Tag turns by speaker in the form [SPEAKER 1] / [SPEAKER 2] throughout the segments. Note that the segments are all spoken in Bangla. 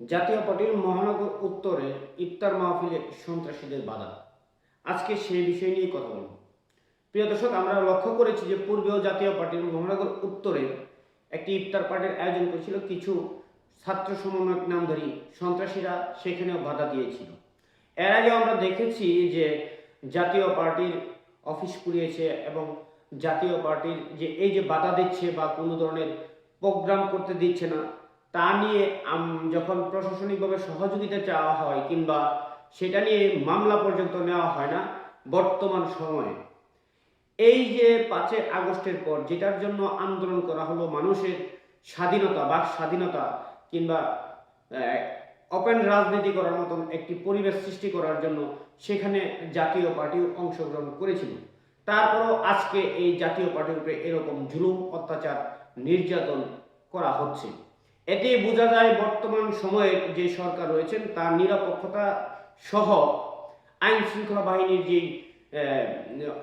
[SPEAKER 1] জাতীয় পার্টির মহানগর উত্তরে ইফতার মাহফিলে সন্ত্রাসীদের বাধা। আজকে সেই বিষয় নিয়ে কথা বলব। প্রিয় দর্শক, আমরা লক্ষ্য করেছি যে পূর্বেও জাতীয় পার্টির মহানগর উত্তরে একটি ইফতার পার্টির আয়োজন করেছিল কিছু ছাত্র সমন্বয়ক নামধারী সন্ত্রাসীরা, সেখানেও বাধা দিয়েছিল। এর আগে আমরা দেখেছি যে জাতীয় পার্টির অফিস পুড়িয়েছে এবং জাতীয় পার্টির যে এই যে বাধা দিচ্ছে বা কোনো ধরনের প্রোগ্রাম করতে দিচ্ছে না তা নিয়ে যখন প্রশাসনিকভাবে সহযোগিতা চাওয়া হয় কিংবা সেটা নিয়ে মামলা পর্যন্ত নেওয়া হয় না, বর্তমান সময়ে। এই যে পাঁচই আগস্টের পর যেটার জন্য আন্দোলন করা হলো মানুষের স্বাধীনতা, বাক স্বাধীনতা কিংবা ওপেন রাজনীতি করার মতন একটি পরিবেশ সৃষ্টি করার জন্য সেখানে জাতীয় পার্টিও অংশগ্রহণ করেছিল। তারপরও আজকে এই জাতীয় পার্টির উপরে এরকম জুলুম, অত্যাচার, নির্যাতন করা হচ্ছে। এতে বোঝা যায় বর্তমান সময়ের যে সরকার রয়েছেন, তার নিরপেক্ষতা সহ আইন শৃঙ্খলা বাহিনীর যে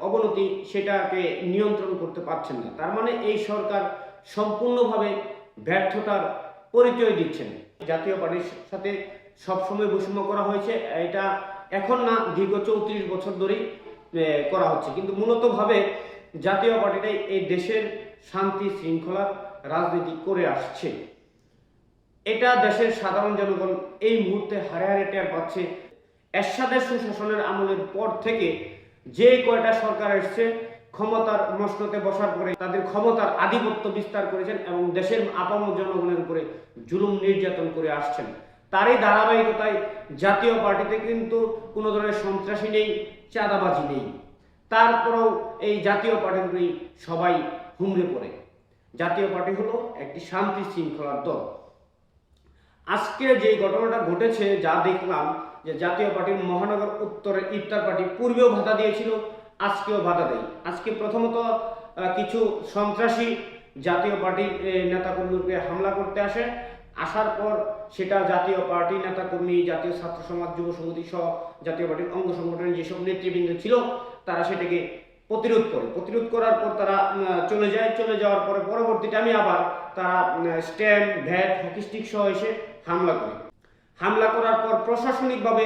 [SPEAKER 1] অবনতি, সেটাকে নিয়ন্ত্রণ করতে পারছেন না। তার মানে এই সরকার সম্পূর্ণভাবে ব্যর্থতার পরিচয় দিচ্ছেন। জাতীয় পার্টির সাথে সবসময় বৈষম্য করা হয়েছে, এটা এখন না, দীর্ঘ চৌত্রিশ বছর ধরেই করা হচ্ছে। কিন্তু মূলতভাবে জাতীয় পার্টিটাই এই দেশের শান্তি শৃঙ্খলার রাজনীতি করে আসছে। এটা দেশের সাধারণ জনগণ এই মুহূর্তে হারে হারে টের পাচ্ছে। এরশাদের সুশাসনের আমলের পর থেকে যে কয়টা সরকার এসছে, ক্ষমতার মসনতে বসার পরে তাদের ক্ষমতার আধিপত্য বিস্তার করেছেন এবং দেশের আপামর জনগণের উপরে জুলুম নির্যাতন করে আসছেন। তারই ধারাবাহিকতায় জাতীয় পার্টিতে কিন্তু কোনো ধরনের সন্ত্রাসী নেই, চাঁদাবাজি নেই। তারপরেও এই জাতীয় উপরেই সবাই হুমড়ে পড়ে। জাতীয় পার্টি হলো একটি শান্তি শৃঙ্খলার দল। আজকে যে ঘটনাটা ঘটেছে, যা দেখলাম যে জাতীয় পার্টির মহানগর উত্তরের ইফতার পার্টি পূর্বেও ভাতা দিয়েছিল, আজকেও ভাতা দেয়। আজকে প্রথমত কিছু সন্ত্রাসী জাতীয় পার্টির উপরে হামলা করতে আসে। আসার পর সেটা জাতীয় পার্টি নেতাকর্মী, জাতীয় ছাত্র সমাজ, যুব সমিতি সহ জাতীয় পার্টির অঙ্গ সংগঠনের যেসব নেতৃবৃন্দ ছিল, তারা সেটাকে প্রতিরোধ করে। প্রতিরোধ করার পর তারা চলে যায়। চলে যাওয়ার পরে পরবর্তী টাইমে আবার তারা স্ট্যাম্প, ভ্যাট, হকি স্টিক সহ এসে হামলা করে। হামলা করার পর প্রশাসনিকভাবে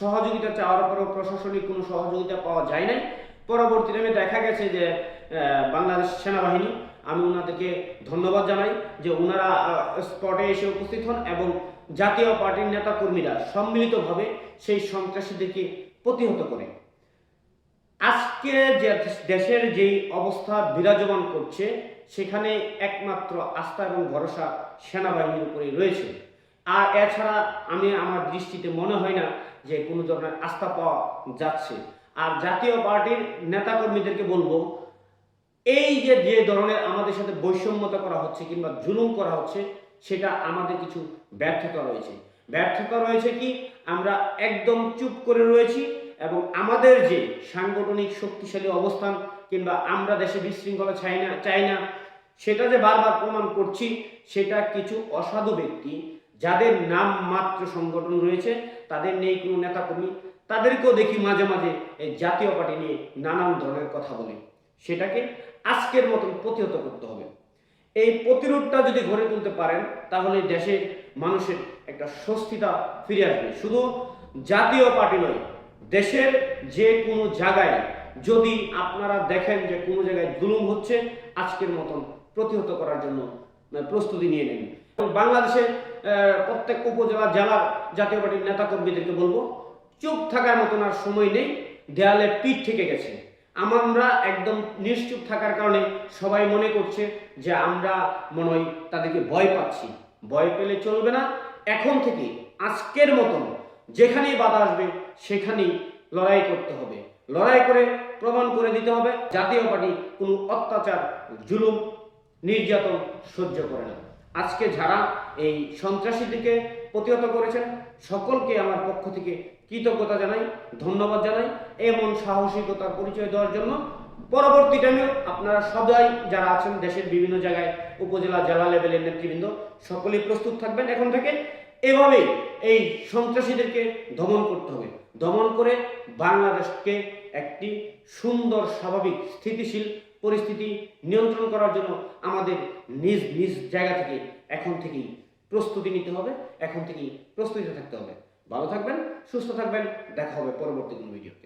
[SPEAKER 1] সহযোগিতা চাওয়ার পরেও প্রশাসনিক কোনো সহযোগিতা পাওয়া যায় নাই। পরবর্তী টাইমে দেখা গেছে যে বাংলাদেশ সেনাবাহিনী, আমি ওনাদেরকে ধন্যবাদ জানাই যে ওনারা স্পটে এসে উপস্থিত হন এবং জাতীয় পার্টির নেতা কর্মীরা সম্মিলিতভাবে সেই সন্ত্রাসীদেরকে প্রতিহত করে। আজকে যে দেশের যেই অবস্থা বিরাজমান করছে, সেখানে একমাত্র আস্থা এবং ভরসা সেনাবাহিনীর উপরেই রয়েছে। আর এছাড়া আমি আমার দৃষ্টিতে মনে হয় না যে কোনো ধরনের আস্থা পাওয়া যাচ্ছে। আর জাতীয় পার্টির নেতাকর্মীদেরকে বলব, এই যে যে ধরনের আমাদের সাথে বৈষম্যতা করা হচ্ছে কিংবা জুলুম করা হচ্ছে, সেটা আমাদের কিছু ব্যর্থতা রয়েছে। ব্যর্থতা রয়েছে কি? আমরা একদম চুপ করে রয়েছি এবং আমাদের যে সাংগঠনিক শক্তিশালী অবস্থান কিংবা আমরা দেশে বিশৃঙ্খলা চাই না চাই না, সেটা যে বারবার প্রমাণ করছি, সেটা কিছু অসাধু ব্যক্তি যাদের নাম মাত্র সংগঠন রয়েছে, তাদের নেই কোনো নেতাকর্মী তাদেরকেও দেখি মাঝে মাঝে এই জাতীয় পার্টি নিয়ে নানান ধরনের কথা বলে। সেটাকে আজকের মতন প্রতিহত করতে হবে। এই প্রতিরোধটা যদি গড়ে তুলতে পারেন, তাহলে দেশের মানুষের একটা স্বস্তিতা ফিরে আসবে। শুধু জাতীয় পার্টি নয়, দেশের যে কোনো জায়গায় যদি আপনারা দেখেন যে কোনো জায়গায় জুলুম হচ্ছে, আজকের মতন প্রতিহত করার জন্য প্রস্তুতি নিয়ে নেন। আহ, প্রত্যেক উপজেলা জেলার জাতীয় পার্টির নেতাকর্মীদেরকে বলব চুপ থাকার মতন আর সময় নেই দেয়ালে পিঠ থেকে গেছে। আমরা একদম নিশ্চুপ থাকার কারণে সবাই মনে করছে যে আমরা মনে হয় তাদেরকে ভয় পাচ্ছি। ভয় পেলে চলবে না। এখন থেকে আজকের মতন যেখানেই বাধা আসবে সেখানেই লড়াই করতে হবে। লড়াই করে প্রমাণ করে দিতে হবে জাতীয় পার্টি কোনো অত্যাচার জুলুম নির্যাতন সহ্য করে না। আজকে যারা এই সন্ত্রাসীদেরকে প্রতিহত করেছেন, সকলকে আমার পক্ষ থেকে কৃতজ্ঞতা জানাই, ধন্যবাদ জানাই, এমন সাহসিকতার পরিচয় দেওয়ার জন্য। পরবর্তী টাইমেও আপনারা সবাই যারা আছেন দেশের বিভিন্ন জায়গায়, উপজেলা, জেলা লেভেলের নেতৃবৃন্দ, সকলেই প্রস্তুত থাকবেন। এখন থেকে এভাবেই এই সন্ত্রাসীদেরকে দমন করতে হবে। দমন করে বাংলাদেশকে একটি সুন্দর, স্বাভাবিক, স্থিতিশীল পরিস্থিতি নিয়ন্ত্রণ করার জন্য আমাদের নিজ নিজ জায়গা থেকে এখন থেকেই প্রস্তুতি নিতে হবে, এখন থেকেই প্রস্তুতিতে থাকতে হবে। ভালো থাকবেন, সুস্থ থাকবেন, দেখা হবে পরবর্তী কোনো ভিডিওতে